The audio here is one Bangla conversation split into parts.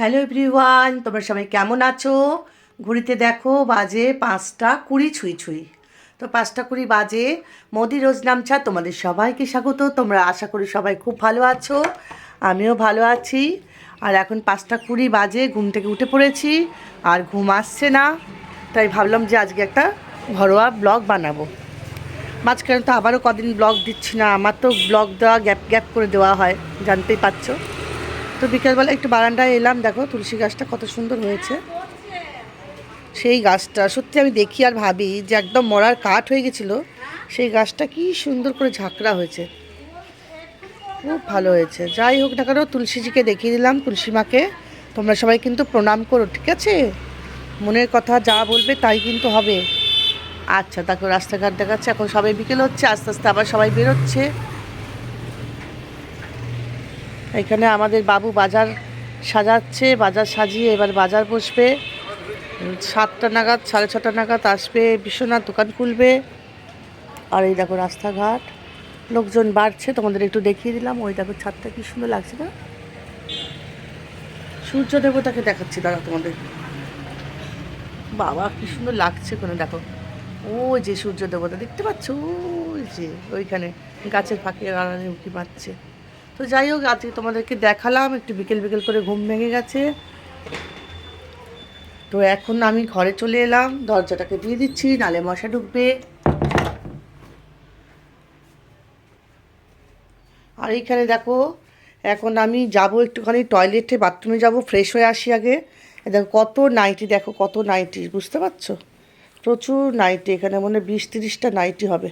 হ্যালো এভরিওয়ান, তোমরা সবাই কেমন আছো? ঘুরিতে দেখো বাজে পাঁচটা কুড়ি ছুঁই ছুঁই। তো পাঁচটা কুড়ি বাজে, মোদি রোজ নামছা, তোমাদের সবাইকে স্বাগত। তোমরা আশা করি সবাই খুব ভালো আছো, আমিও ভালো আছি। আর এখন পাঁচটা কুড়ি বাজে, ঘুম থেকে উঠে পড়েছি, আর ঘুম আসছে না। তাই ভাবলাম যে আজকে একটা ঘরোয়া ব্লগ বানাবো। মাঝখানে তো আবারও কদিন ব্লগ দিচ্ছি না, আমার তো ব্লগ দেওয়া গ্যাপ গ্যাপ করে দেওয়া হয়, জানতেই পারছ। তো বিকেলবেলা একটু বারান্দায় এলাম, দেখো তুলসী গাছটা কত সুন্দর হয়েছে। সেই গাছটা, সত্যি আমি দেখি আর ভাবি যে একদম মরার কাঠ হয়ে গেছিল। সেই গাছটা কি সুন্দর করে ঝাঁকড়া হয়েছে। খুব ভালো হয়েছে। যাই হোক না কেন, তুলসীজিকে দেখিয়ে দিলাম, তুলসী মাকে। তোমরা সবাই কিন্তু প্রণাম করো, ঠিক আছে? মনের কথা যা বলবে তাই কিন্তু হবে। আচ্ছা তারপর রাস্তাঘাট দেখাচ্ছে, এখন সবাই বিকেল হচ্ছে, আস্তে আস্তে আবার সবাই বেরোচ্ছে। এখানে আমাদের বাবু বাজার সাজাচ্ছে, বাজার সাজিয়ে এবার বাজার বসবে। সাতটা নাগাদ, সাড়ে ছটা নাগাদ আসবে, বিশ্বনাথ দোকান খুলবে। আর এই দেখো রাস্তাঘাট। লোকজন বাড়ছে, তোমাদের একটু দেখিয়ে দিলাম। ওই দেখো ছাদটা কি সুন্দর লাগছে না? সূর্য দেবতাকে দেখাচ্ছি দাদা তোমাদের। বাবা, কি সুন্দর লাগছে কোনো দেখো। ওই যে সূর্য দেবতা, দেখতে পাচ্ছ? ওই যে, ওইখানে গাছের ফাঁকে আড়ালে উঁকি মারছে। তো যাই হোক, আজকে তোমাদেরকে দেখালাম, একটু বিকেল বিকেল করে ঘুম ভেঙে গেছে। তো এখন আমি ঘরে চলে এলাম, দরজাটাকে দিয়ে দিচ্ছি, নালে মশা ঢুকবে। আর এইখানে দেখো, এখন আমি যাব একটুখানি টয়লেটে বাথরুমে যাব ফ্রেশ হয়ে আসি আগে। দেখো, কত নাইটি দেখো কত নাইটি বুঝতে পারছ? প্রচুর নাইটি এখানে মনে হয় বিশ তিরিশটা নাইটি হবে।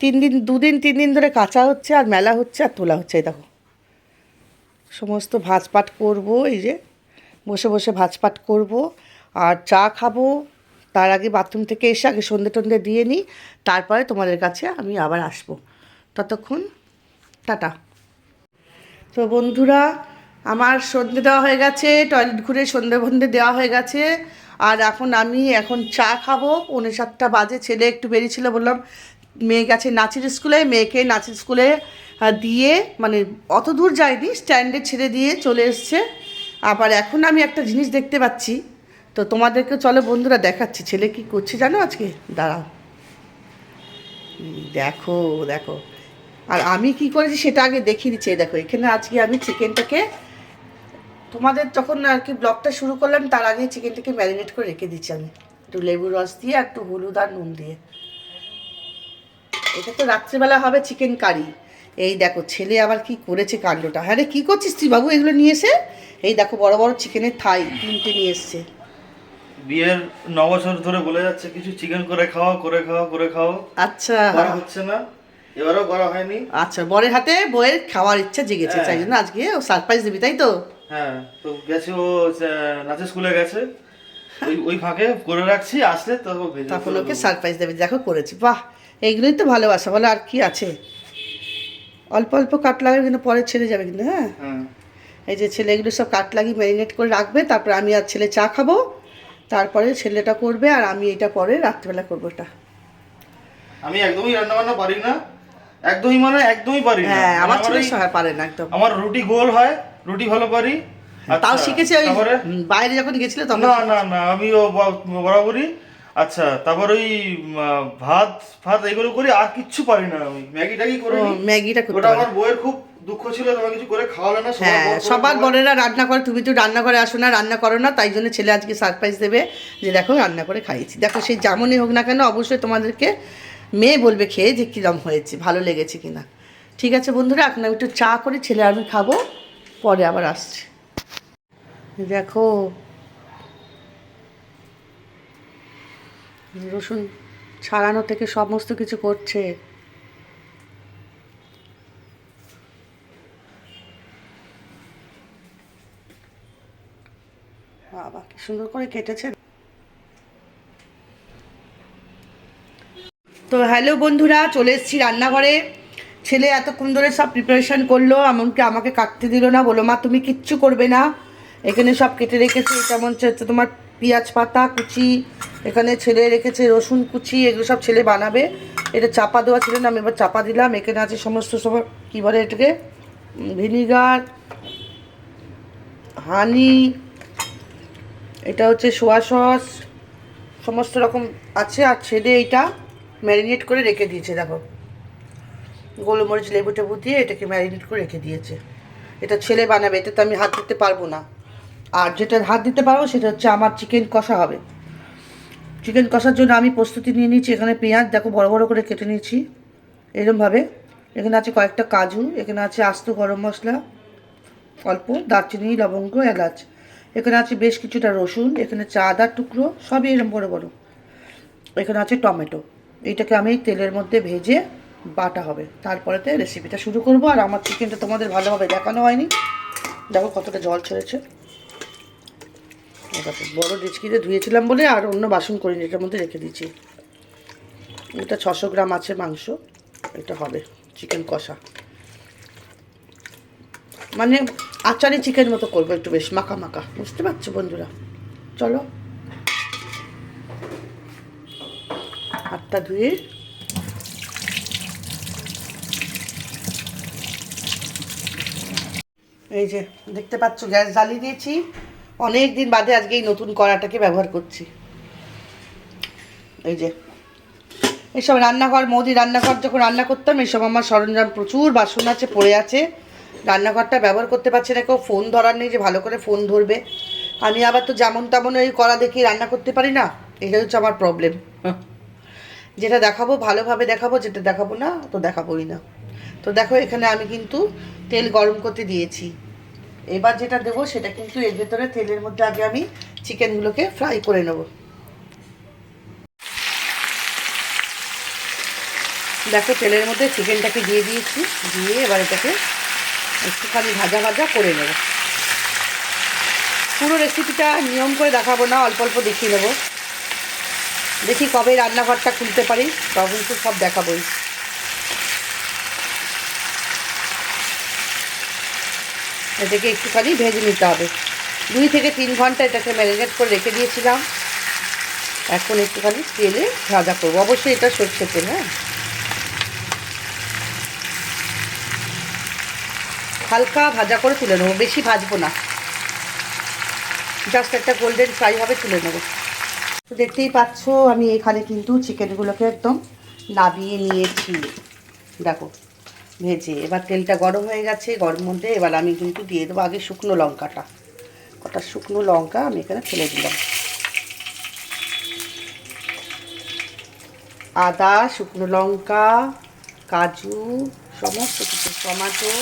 তিন দিন, দুদিন, তিন দিন ধরে কাঁচা হচ্ছে আর মেলা হচ্ছে আর তোলা হচ্ছে দেখো। সমস্ত ভাজপাট করব, এই যে বসে বসে ভাজপাট করব, আর চা খাব। তার আগে বাথরুম থেকে এসে আগে সন্ধে টন্ধে দিয়ে নিই, তারপরে তোমাদের কাছে আমি আবার আসব। ততক্ষণ, টাটা। তো বন্ধুরা, আমার সন্ধে দেওয়া হয়ে গেছে, টয়লেট ঘুরে সন্ধে বন্ধে দেওয়া হয়ে গেছে, আর এখন আমি এখন চা খাব। পৌনে সাতটা বাজে, ছেলে একটু বেরিয়েছিল, বললাম মেয়ে গেছে নাচের স্কুলে, মেয়েকে নাচের স্কুলে দিয়ে মানে অত দূর যায়নি, স্ট্যান্ডে ছেড়ে দিয়ে চলে এসছে। আবার এখন আমি একটা জিনিস দেখতে পাচ্ছি। তো তোমাদেরকে চলো বন্ধুরা দেখাচ্ছি, ছেলে কি করছে জানো আজকে? দাঁড়াও। দেখো দেখো। আর আমি কি করেছি সেটা আগে দেখিয়ে দিচ্ছি দেখো। এখানে আজকে আমি চিকেনটাকে, তোমাদের যখন আর কি ব্লগটা শুরু করলাম, তার আগে চিকেনটাকে ম্যারিনেট করে রেখে দিচ্ছি আমি। একটু লেবু রস দিয়ে একটু হলুদ আর নুন দিয়ে। এটা তো রাত্রেবেলা হবে চিকেন কারি এই দেখো ছেলে আবার কি করেছে কাণ্ডটা? হ্যাঁ রে কী করছিস তুই বাবু এগুলো নিয়ে এসে? এই দেখো বড় বড় চিকেনের থাই তিনটে নিয়ে এসছে। বিয়ের ন বছর ধরে বলে যাচ্ছে কিছু চিকেন করে খাওয়া করে খাওয়া করে খাওয়া আচ্ছা। হচ্ছে না। এবারেও করা হয়নি। আচ্ছা বরের হাতে বইয়ের খাওয়ার ইচ্ছা জেগেছে হ্যাঁ। তাই জন্য আজকে ও সারপ্রাইজ দিবি তাই তো? হ্যাঁ তো গেছে ও নাচের স্কুলে গেছে। ওই ওই ফাঁকে করে রাখছি আসলে তো তখন ওকে সারপ্রাইজ দেবে দেখো করেছি। বাহ! এইগুলোই তো ভালোবাসা বলো আর কি আছে? অল্প অল্প কাট লাগাবে কিন্তু পরে ছেড়ে যাবে কিন্তু হ্যাঁ? এই যে ছেলে এগুলো সব কাট লাগিয়ে ম্যারিনেট করে রাখবে তারপর আমি আর ছেলে চা খাব তারপরে ছেলেটা করবে আর আমি এটা পরে রাত্রিবেলা করব এটা। আমি একদমই রান্না বান্না পারি না একদমই মানে একদমই পারি না। হ্যাঁ আমার ছেলে সহায় পারে না একদম। আমার রুটি গোল হয় রুটি ভালো পারি। তাও শিখেছি ওই বাইরে যখন গেছিলে তখন না না না আমিও ব- বরাবরই আচ্ছা তারপর ওই ভাত ভাত এগুলো করি আর কিচ্ছু পারি না। আমি ম্যাগি ট্যাগি করে ম্যাগিটা করতে ওটা আমার বইয়ের খুব দুঃখ ছিল তোমার কিছু করে খাওয়ালে না হ্যাঁ সবার। বড়েরা রান্না করে তুমি তো রান্না করে আসো না রান্না করো না তাই জন্য ছেলে আজকে সারপ্রাইজ দেবে যে দেখো রান্না করে খাইয়েছি। দেখো সেই যেমনই হোক না কেন অবশ্যই তোমাদেরকে মেয়ে বলবে খেয়ে যে কীরকম হয়েছে ভালো লেগেছে কিনা। ঠিক আছে বন্ধুরা এখন আমি একটু চা করে ছেলে আমি খাব পরে আবার আসছি। দেখো রসুন ছাড়ানো থেকে সমস্ত কিছু করছে। বাবা, কি সুন্দর করে কেটেছে। তো হ্যালো বন্ধুরা, চলে এসেছি রান্নাঘরে। ছেলে এতক্ষণ ধরে সব প্রিপারেশন করল, এমনকি আমাকে কাটতে দিল না। বলো, মা, তুমি কিচ্ছু করবে না। এখানে সব কেটে রেখেছে। হচ্ছে হচ্ছে তোমার পেঁয়াজ পাতা, কুচি এখানে ছেলে রেখেছে রসুন কুচি, এগুলো সব ছেলে বানাবে। এটা চাপা দেওয়া ছিল না, আমি এবার চাপা দিলাম। এখানে আছে সমস্ত সব, কী বলে এটাকে? ভিনিগার, হানি, এটা হচ্ছে সোয়া সস, সমস্ত রকম আছে। আর ছেলে এইটা ম্যারিনেট করে রেখে দিয়েছে, দেখো। গোলমরিচ, লেবু টেবু দিয়ে এটাকে ম্যারিনেট করে রেখে দিয়েছে। এটা ছেলে বানাবে এটা তো আমি হাত দিতে পারব না। আর যেটা হাত দিতে পারব, সেটা হচ্ছে আমার চিকেন কষা হবে। চিকেন কষার জন্য আমি প্রস্তুতি নিয়ে নিয়েছি। এখানে পেঁয়াজ, দেখো বড় বড় করে কেটে নিয়েছি এরকমভাবে এখানে আছে কয়েকটা কাজু, এখানে আছে আস্ত গরম মশলা, অল্প দারচিনি, লবঙ্গ, এলাচ। এখানে আছে বেশ কিছুটা রসুন, এখানে চা, আদার টুকরো, সবই এরকম বড় বড়। এখানে আছে টমেটো। এইটাকে আমি তেলের মধ্যে ভেজে বাটা হবে। তারপরেতে রেসিপিটা শুরু করব। আর আমার চিকেনটা তোমাদের ভালোভাবে দেখানো হয়নি। দেখো কতটা জল ছেড়েছে। বড় ডেচকিতে ধুয়েছিলাম বলে আর অন্য বাসন করিনি, এটার মধ্যে রেখে দিয়েছি। এটা ছশো গ্রাম আছে মাংস, এটা হবে, চিকেন কষা। মানে আচারি চিকেন মতো করব একটু বেশ, মাখা মাখা, বুঝতে পারছ বন্ধুরা? চলো। হাতটা ধুয়ে এই যে, দেখতে পাচ্ছ গ্যাস জ্বালিয়ে দিয়েছি। অনেক দিন বাদে আজকে এই নতুন কড়াটাকে ব্যবহার করছি। এই যে এইসব রান্নাঘর, মোদি রান্নাঘর যখন রান্না করতাম এইসব আমার সরঞ্জাম প্রচুর বাসন আছে, পড়ে আছে। রান্নাঘরটা ব্যবহার করতে পারছি না, কেউ ফোন ধরার নেই যে ভালো করে ফোন ধরবে। আমি আবার তো যেমন তেমন ওই কড়া দেখি রান্না করতে পারি না, এটা হচ্ছে আমার প্রবলেম যেটা দেখাবো, ভালোভাবে দেখাবো, যেটা দেখাবো না, তো দেখাবোই না। তো দেখো, এখানে আমি কিন্তু তেল গরম করতে দিয়েছি। এবার যেটা দেবো সেটা কিন্তু এর ভেতরে তেলের মধ্যে আগে আমি চিকেনগুলোকে ফ্রাই করে নেব। দেখো তেলের মধ্যে চিকেনটাকে দিয়ে দিয়েছি, দিয়ে এবার এটাকে একটুখানি ভাজা ভাজা করে নেব। পুরো রেসিপিটা নিয়ম করে দেখাবো না, অল্প অল্প দেখিয়ে নেব দেখি কবে রান্নাঘরটা খুলতে পারি, তখন তো সব দেখাবোই। এটাকে একটুখানি ভেজে নিতে হবে। দুই থেকে তিন ঘণ্টা এটাকে ম্যারিনেট করে রেখে দিয়েছিলাম। এখন একটুখানি তেলে ভাজা করব। অবশ্যই এটা সর্ষে তেল হ্যাঁ? হালকা ভাজা করে তুলে নেব, বেশি ভাজবো না। জাস্ট একটা গোল্ডেন ফ্রাই হবে তুলে নেব। তো দেখতেই পাচ্ছ, আমি এখানে কিন্তু চিকেনগুলোকে একদম নাবিয়ে নিয়েছি। দেখো ভেজে, এবার তেলটা গরম হয়ে গেছে, গরম মধ্যে এবার আমি কিন্তু দিয়ে দেবো আগে শুকনো লঙ্কাটা। কটা শুকনো লঙ্কা আমি এখানে ফেলে দিলাম। আদা, শুকনো লঙ্কা, কাজু, সমস্ত কিছু, টমাটো,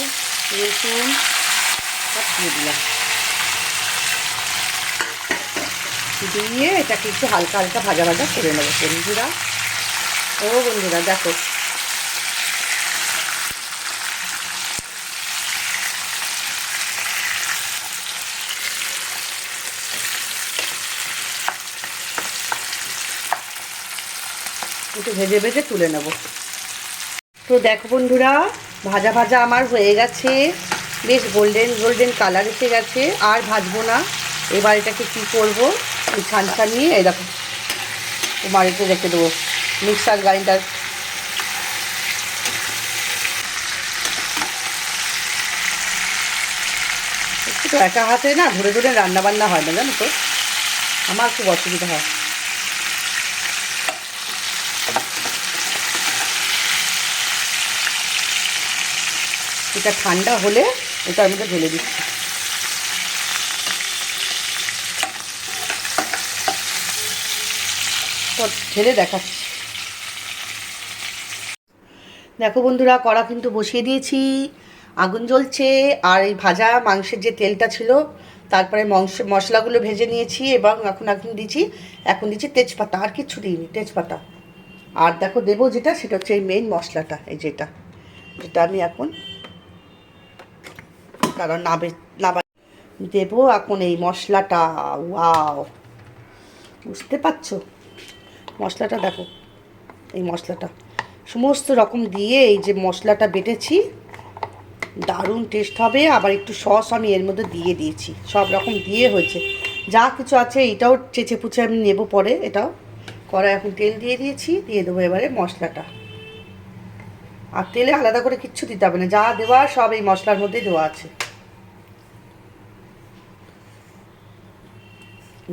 রসুন, সব দিয়ে দিলাম। দিয়ে এটাকে একটু হালকা হালকা ভাজা ভাজা করে নেব বন্ধুরা। ও বন্ধুরা, দেখো একটু ভেজে ভেজে তুলে নেব। তো দেখো বন্ধুরা, ভাজা ভাজা আমার হয়ে গেছে। বেশ গোল্ডেন গোল্ডেন কালার এসে গেছে। আর ভাজবো না। এবার এটাকে কী করব? এই ছানছা নিয়ে দেখো বাড়িতে রেখে দেবো। মিক্সার গ্রাইন্ডার একটু একা হাতে না, ধরে ধরে রান্না বান্না হয় না, জানো তো? আমার খুব অসুবিধা হয়। এটা ঠান্ডা হলে এটার মধ্যে ঢেলে দিচ্ছি। ঢেলে দেখাচ্ছি। দেখো বন্ধুরা, কড়া কিন্তু বসিয়ে দিয়েছি। আগুন জ্বলছে, আর এই ভাজা মাংসের যে তেলটা ছিল, তারপরে মাংস, মশলাগুলো ভেজে নিয়েছি এবং এখন এখন দিচ্ছি এখন দিচ্ছি তেজপাতা, আর কিচ্ছু দিইনি, তেজপাতা। আর দেখো দেবো যেটা, সেটা হচ্ছে এই মেইন মশলাটা, এই যেটা। যেটা আমি এখন কারণ নাবে নাবা দেবো এখন এই মশলাটা, ওয়াও। বুঝতে পারছ? মশলাটা দেখো, এই মশলাটা। সমস্ত রকম দিয়ে এই যে মশলাটা বেটেছি, দারুণ টেস্ট হবে। আবার একটু সস আমি এর মধ্যে দিয়ে দিয়েছি। সব রকম দিয়ে হয়েছে। যা কিছু আছে এটাও চেঁচে পুচে আমি নেব পরে, এটাও। কড়াই এখন তেল দিয়ে দিয়েছি, দিয়ে দেবো এবারে মশলাটা। আর তেলে আলাদা করে কিচ্ছু দিতে হবে না। যা দেওয়া সব এই মশলার মধ্যে দেওয়া আছে।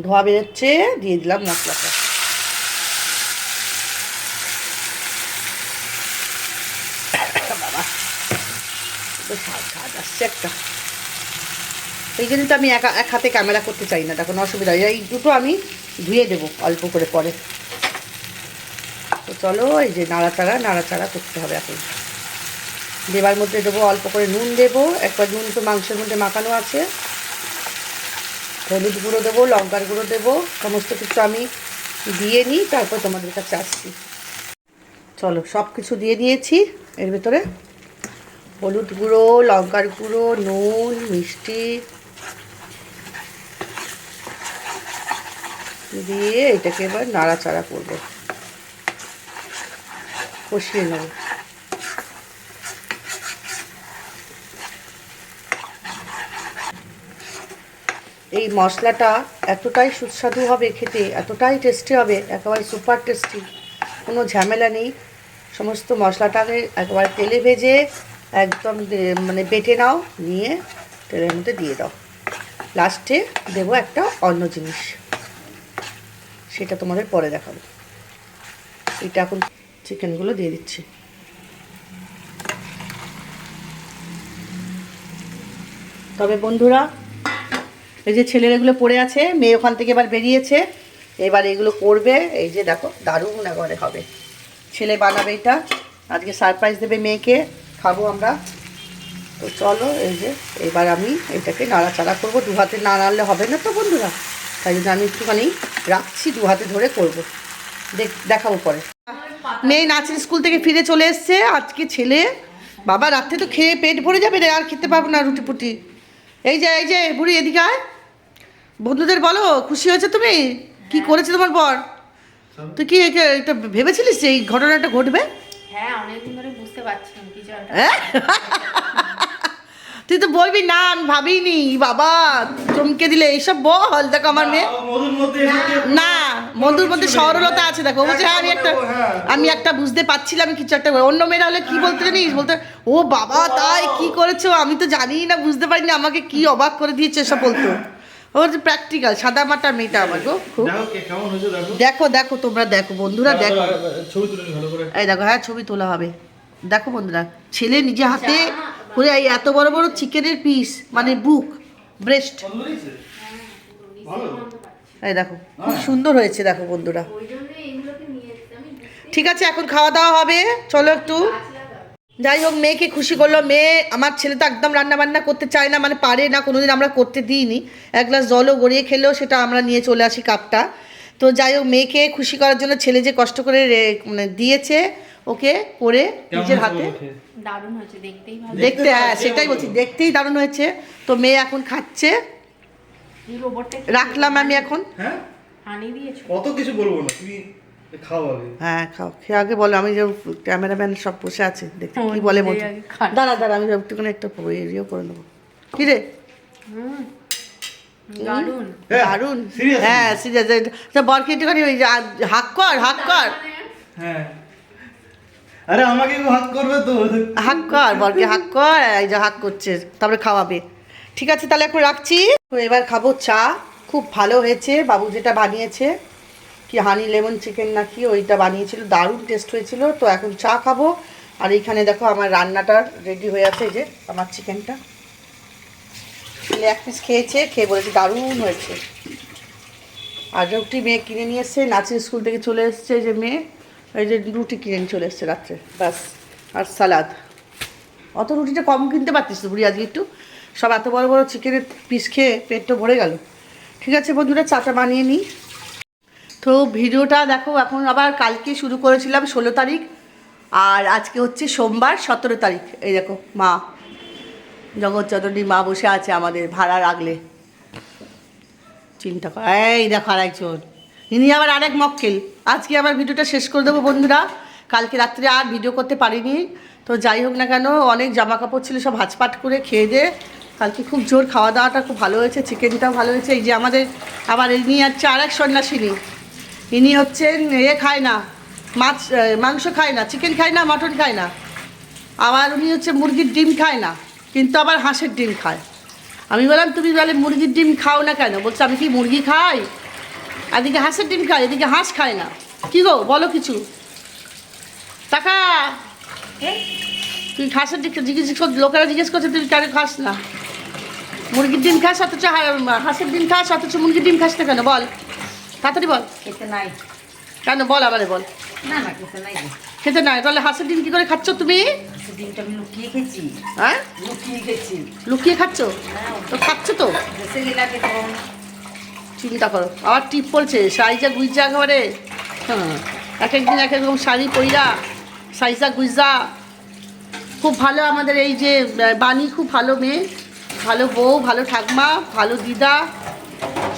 ধোয়া বেরোচ্ছে, দিয়ে দিলাম মশলাটা। এই জন্য তো আমি একা এক হাতে ক্যামেরা করতে চাই না, তখন অসুবিধা এই দুটো আমি ধুয়ে দেবো অল্প করে পরে। তো চলো, এই যে নাড়াচাড়া নাড়াচাড়া করতে হবে এখন। দেবার মধ্যে দেবো, অল্প করে নুন দেবো। একবার নুন তো মাংসের মধ্যে মাখানো আছে। হলুদ গুঁড়ো দেবো, লঙ্কার গুঁড়ো দেবো, সমস্ত কিছু আমি দিয়ে নিই, তারপর তোমাদের কাছে আসছি। চলো সব কিছু দিয়ে দিয়েছি এর ভেতরে হলুদ গুঁড়ো, লঙ্কার গুঁড়ো, নুন, মিষ্টি দিয়ে এটাকে এবার নাড়াচাড়া করব। কষিয়ে নেব। এই মশলাটা এতটাই সুস্বাদু হবে খেতে, এতটাই টেস্টি হবে, একেবারে সুপার টেস্টি কোনো ঝামেলা নেই। সমস্ত মশলাটাকে একেবারে তেলে ভেজে একদম মানে বেটে নাও, নিয়ে তেলের মধ্যে দিয়ে দাও। লাস্টে দেবো একটা অন্য জিনিস। সেটা তোমাদের পরে দেখাবো। এটা এখন চিকেনগুলো দিয়ে দিচ্ছি। তবে বন্ধুরা এই যে ছেলের এগুলো পড়ে আছে, মেয়ে ওখান থেকে এবার বেরিয়েছে, এবার এগুলো করবে, এই যে দেখো, দারুণ একবারে হবে। ছেলে বানাবে এটা, আজকে সারপ্রাইজ দেবে মেয়েকে, খাব আমরা। তো চলো, এই যে, এবার আমি এটাকে নাড়াচাড়া করব, দু হাতে না নাড়লে হবে না তো বন্ধুরা, তাই জন্য আমি একটুখানি রাখছি, দু হাতে ধরে করব। দেখ, দেখাবো পরে। মেয়ে নাচের স্কুল থেকে ফিরে চলে এসছে, আজকে ছেলে, বাবা রাত্রে তো খেয়ে পেট ভরে যাবে রে, আর খেতে পারব না রুটি পুটি। এই যে এই যে, বুড়ি এদিকে আয়। বন্ধুদের বলো খুশি হয়েছে তুমি? কি করেছে তোমার বর? তুই কি একে- এটা ভেবেছিলিস যে এই ঘটনাটা ঘটবে? হ্যাঁ অনেকদিন ধরে বুঝতে পারছিলাম কিছু হ্যাঁ তুই তো বলবি না আমি ভাবিনি বাবা চমকে দিলে। এইসব বল দেখো আমার মেয়ে। না। মধুর মধ্যে সরলতা আছে দেখো। বলছে হ্যাঁ আমি একটা হ্যাঁ। আমি একটা বুঝতে পারছিলাম কিছু একটা অন্য মেয়েরা হলে কি বলতে জানিস? বলতে ও বাবা তাই কি করেছ? আমি তো জানি না বুঝতে পারিনি। আমাকে কি অবাক করে দিয়েছে এসব বলতো? ওর প্র্যাকটিক্যাল সাদা মাটা মেয়েটা আমার গো খুব। দেখো কে কেমন হয়েছে দেখো। দেখো দেখো তোমরা দেখো বন্ধুরা দেখো। ছবি তুলে নি ভালো করে। এই দেখো হ্যাঁ ছবি তোলা হবে। দেখো বন্ধুরা ছেলে নিজে হাতে করে এই এত বড় বড় চিকেনের পিস মানে বুক ব্রেস্ট এই দেখো খুব সুন্দর হয়েছে দেখো বন্ধুরা। ওই জন্য এইগুলোকে নিয়ে এসেছি আমি ঠিক আছে এখন খাওয়া দাওয়া হবে। চলো একটু। যাই হোক মেয়েকে খুশি করল। মেয়ে আমার ছেলে তো একদম রান্না বান্না করতে চায় না মানে পারে না কোনোদিন আমরা করতে দিইনি। এক গ্লাস জলও গড়িয়ে খেলেও সেটা আমরা নিয়ে চলে আসি কাপটা। তো যাই হোক মেয়েকে খুশি করার জন্য ছেলে যে কষ্ট করে মানে দিয়েছে ওকে করে নিজের হাতে। দারুণ হয়েছে দেখতেই ভালো। দেখতে হ্যাঁ সেটাই বলছি দেখতেই দারুণ হয়েছে। তো মেয়ে এখন খাচ্ছে। রাখলাম আমি এখন। হ্যাঁ? হানি দিয়েছ। কত কিছু বলব না তুমি হ্যাঁ খাও। খেয়ে আগে বলো আমি যে ক্যামেরাম্যান সব বসে আছে দেখতে কি বলে মতো দাঁড়া দাঁড়া আমি একটুখানি একটা ইয়ে করে নেব। কি রে? হুম। দারুণ। হ্যাঁ, seriously? হ্যাঁ সিরিয়াস বরকে একটুখানি ওই হাক কর হাক কর। হ্যাঁ। আরে আমাকে হাত করবে তো? হাক কর বরকে হাক কর এই যে হাক করছে তারপরে খাওয়াবে। ঠিক আছে তাহলে এখন রাখছি। তো এবার খাব চা। খুব ভালো হয়েছে বাবু যেটা বানিয়েছে। কি হানি লেমন চিকেন নাকি ওইটা বানিয়েছিল, দারুণ টেস্ট হয়েছিল। তো এখন চা খাব। আর এইখানে দেখো আমার রান্নাটা রেডি হয়ে আছে যে আমার চিকেনটা এক পিস খেয়েছে, খেয়ে বলেছে দারুণ হয়েছে। আর রুটি মেয়ে কিনে নিয়ে এসছে, নাচের স্কুল থেকে চলে এসছে যে মেয়ে। এই যে রুটি কিনে নিয়ে চলে এসছে রাত্রে, ব্যাস। আর সালাদ অত রুটিটা কম কিনতে পারতিস তো বুড়ি আজকে একটু? সব এত বড় বড় চিকেনের পিস খেয়ে পেটটা ভরে গেল। ঠিক আছে বন্ধুরা, চাটা বানিয়ে নিই। তো ভিডিওটা দেখো, এখন আবার কালকে শুরু করেছিলাম ষোলো তারিখ, আর আজকে হচ্ছে সোমবার সতেরো তারিখ। এই দেখো, মা জগৎচন্দ্রী মা বসে আছে আমাদের ভাড়া রাখলে। চিন্তা কর, এই দেখো আর একজন ইনি আবার আরেক মক্কেল। আজকে আবার ভিডিওটা শেষ করে দেবো বন্ধুরা। কালকে রাত্রে আর ভিডিও করতে পারিনি। তো যাই হোক না কেন, অনেক জামা কাপড় ছিল, সব হাঁচপাট করে খেয়ে দে। কালকে খুব জোর খাওয়া দাওয়াটা খুব ভালো হয়েছে চিকেনটাও ভালো হয়েছে। এই যে আমাদের, আবার এই ইনি হচ্ছে আরেক সন্ন্যাসিনী। ইনি হচ্ছেন এ খায় না মাছ মাংস খায় না চিকেন খায় না মটন খায় না। আবার উনি হচ্ছে মুরগির ডিম খায় না কিন্তু আবার হাঁসের ডিম খায়। আমি বললাম তুমি বলে মুরগির ডিম খাও না কেন? বলছে আমি কি মুরগি খাই? এদিকে হাঁসের ডিম খাই এদিকে হাঁস খায় না। কি গো বলো কিছু? টাকা তুই হাঁসের দিকে জিজ্ঞেস কর লোকেরা জিজ্ঞেস করছে তুই কেন খাস না? মুরগির ডিম খাস অথচ হাঁসের ডিম খাস অথচ মুরগির ডিম খাস না কেন বল। তাড়াতাড়ি বল। খেতে নাই। কেন বল আমারে বল। না না খেতে নাই। খেতে নাই তাহলে হাঁসের ডিম কি করে খাচ্ছ তুমি? ডিমটা আমি লুকিয়ে খেয়েছি। হ্যাঁ? লুকিয়ে খেয়েছি। লুকিয়ে খাচ্ছ? হ্যাঁ তো খাচ্ছ তো? চিন্তা করো আবার টিপ পড়ছে শাড়িটা গুইজা একেবারে। হ্যাঁ এক একদিন এক এক রকম শাড়ি পইরা সাইজা গুইজা। খুব ভালো আমাদের এই যে বাণী খুব ভালো মেয়ে ভালো বউ ভালো ঠাকমা ভালো দিদা।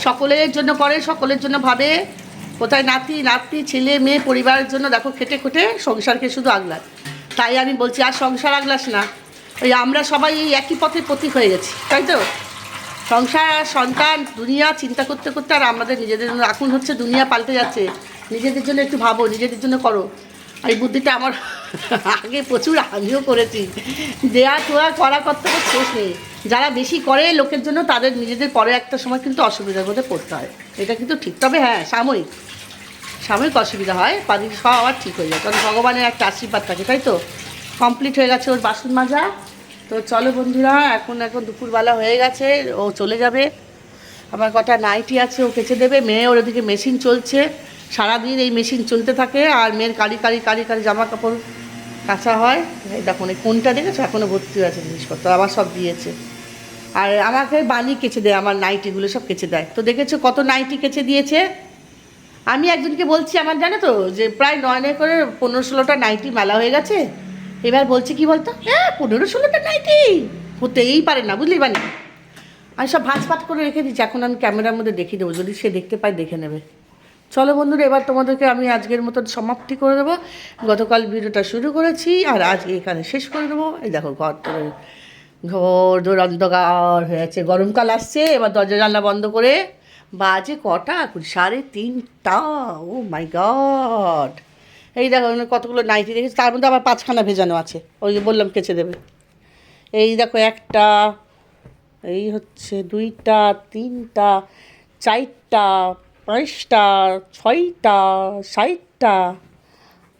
সকলের জন্য করে সকলের জন্য ভাবে। কোথায় নাতি নাতি ছেলে, মেয়ে, পরিবারের জন্য দেখো খেটে খুটে সংসারকে শুধু আগলায়। তাই আমি বলছি, আর সংসার আগলাস না। ওই আমরা সবাই এই একই পথে প্রতীক হয়ে গেছি, তাই তো? সংসার, সন্তান, দুনিয়া, চিন্তা করতে করতে আর আমাদের নিজেদের জন্য এখন হচ্ছে দুনিয়া পাল্টে যাচ্ছে। নিজেদের জন্য একটু ভাবো, নিজেদের জন্য করো। এই বুদ্ধিটা আমার আগে প্রচুর আমিও করেছি। দেয়া টোয়া করা করতে তো শেষ নেই। যারা বেশি করে লোকের জন্য, তাদের নিজেদের পরে একটা সময় কিন্তু অসুবিধার মধ্যে পড়তে হয়। এটা কিন্তু ঠিক। তবে হ্যাঁ সাময়িক। সাময়িক অসুবিধা হয়। বাড়ির সব আবার ঠিক হয়ে যায়। কারণ ভগবানের একটা আশীর্বাদ থাকে, তাই তো? কমপ্লিট হয়ে গেছে ওর বাসন মাজা। তো চলো বন্ধুরা, এখন এখন দুপুরবেলা হয়ে গেছে। ও চলে যাবে। আমার কটা নাইটি আছে, ও কেচে দেবে। মেয়ে ওর ওদিকে মেশিন চলছে। সারাদিন এই মেশিন চলতে থাকে আর মেয়ের কারি কারি কালি কারি জামা কাপড় কাঁচা হয়। এই দেখুন এই কোনটা দেখেছ? এখনও ভর্তি আছে জিনিসপত্র, আবার সব দিয়েছে। আর আমাকে বানি কেচে দেয়, আমার নাইটিগুলো সব কেচে দেয়। তো দেখেছ কত নাইটি কেচে দিয়েছে? আমি একজনকে বলছি, আমার জানো তো, যে প্রায় নয় নয় করে পনেরো ষোলোটা নাইটি মেলা হয়ে গেছে। এবার বলছি, কি বলতো? হ্যাঁ পনেরো ষোলোটা নাইটি! হতেই পারে না, বুঝলি বানি? আমি সব ভাঁজ ভাত করে রেখে দিচ্ছি, এখন আমি ক্যামেরার মধ্যে দেখিয়ে দেবো, যদি সে দেখতে পায় দেখে নেবে। চলো বন্ধুরা, এবার তোমাদেরকে আমি আজকের মতন সমাপ্তি করে দেবো। গতকাল ভিডিওটা শুরু করেছি আর আজ এখানে শেষ করে দেবো। এই দেখো, ঘর ঘর দোর অন্ধকার হয়ে আছে, গরমকাল আসছে। এবার দরজা জানলা বন্ধ করে বাজে কটা? এখন সাড়ে তিনটা। Oh my god! এই দেখো কতগুলো নাইটি দেখেছি? তার মধ্যে আবার পাঁচখানা ভেজানো আছে। ওই যে বললাম কেচে দেবে। এই দেখো, একটা, এই হচ্ছে দুইটা, তিনটা, চারটা পাঁচটা, ছয়টা, সাতটা,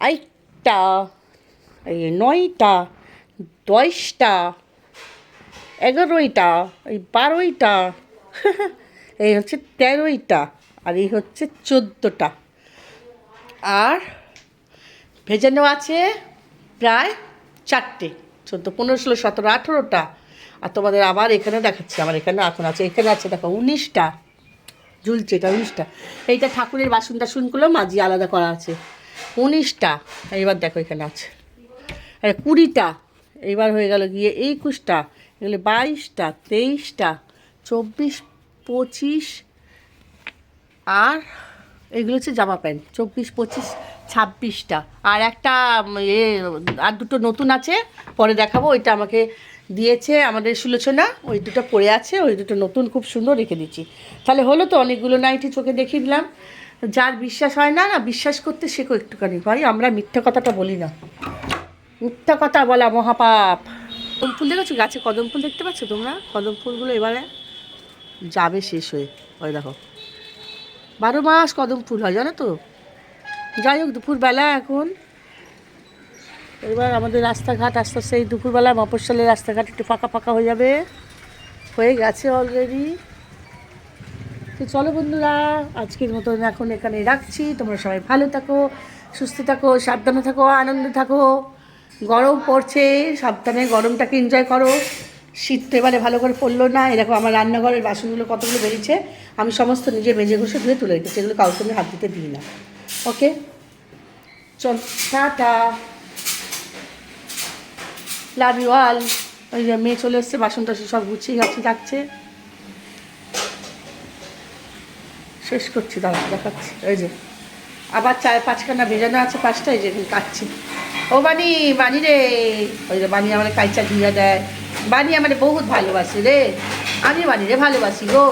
আটটা, এই নয়টা, দশটা এগারোইটা এই বারোইটা এই হচ্ছে তেরোইটা আর এই হচ্ছে চোদ্দোটা। আর ভেজানো আছে প্রায় চারটে, চোদ্দ, পনেরো, ষোলো, সতেরো, আঠেরোটা। আর তোমাদের আবার এখানে দেখাচ্ছি, আমার এখানে এখন আছে, এখানে আছে, দেখো, উনিশটা। ঝুলছে, এটা উনিশটা। এইটা ঠাকুরের বাসন টাসনগুলো মাঝি আলাদা করা আছে। উনিশটা, এইবার দেখো এখানে আছে। আর, কুড়িটা, এইবার হয়ে গেল গিয়ে একুশটা, এগুলো বাইশটা, তেইশটা, চব্বিশ, পঁচিশ, আর এগুলো হচ্ছে জামা প্যান্ট, চব্বিশ, পঁচিশ, ছাব্বিশটা। আর একটা এ, আর দুটো নতুন আছে, পরে দেখাবো, ওইটা আমাকে দিয়েছে আমাদের সুলোচনা, ওই দুটো পড়ে আছে, ওই দুটো নতুন, খুব সুন্দর রেখে দিচ্ছি। তাহলে হলো তো, অনেকগুলো নাইটি চোখে দেখিয়ে দিলাম। যার বিশ্বাস হয় না না, বিশ্বাস করতে শেখো একটুখানি। ভাই, আমরা মিথ্যা কথাটা বলি না। মিথ্যা কথা বলা মহাপাপ। কদম ফুল দেখেছ? গাছে কদম ফুল দেখতে পাচ্ছ তোমরা? কদম ফুলগুলো এবারে যাবে শেষ হয়ে। ওই দেখো। বারো মাস কদম ফুল হয়, জানো তো? যাই হোক, দুপুরবেলা এখন এবার আমাদের রাস্তাঘাট, আস্তে আস্তে এই দুপুরবেলা মফস্বলের রাস্তাঘাট একটু ফাঁকা ফাঁকা হয়ে যাবে। হয়ে গেছে অলরেডি তো চলো বন্ধুরা, আজকের মতন এখন এখানে রাখছি। তোমরা সবাই ভালো থাকো, সুস্থ থাকো, সাবধানে থাকো, আনন্দে থাকো। গরম পড়ছে, সাবধানে গরমটাকে এনজয় করো। শীত তো এবারে ভালো করে পড়ল না। এরকম আমার রান্নাঘরের বাসনগুলো কতগুলো বেরিয়েছে। আমি সমস্ত নিজে মেজে ঘষে ধুয়ে তুলে রেখেছি এগুলো কাউকে আমি হাত দিতে দিই না। ওকে চল, টাটা। Love you all. ওই যে মেয়ে চলে এসছে বাসন টাসন সব গুছিয়ে গাছি, যাচ্ছে। শেষ করছি, দাঁড়া, দেখাচ্ছি। ওই যে, আবার চার পাঁচখানা ভেজানো আছে পাঁচটা, এই যে কাটছি। ও বানি বানি রে। ওই যে বানি আমার কাইচা ধুইয়া দেয়। বানি আমার বহুত ভালোবাসি রে। আমি বানি রে, ভালোবাসি গো।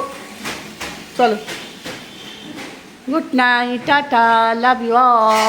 চলো। Good night, tata, love you all.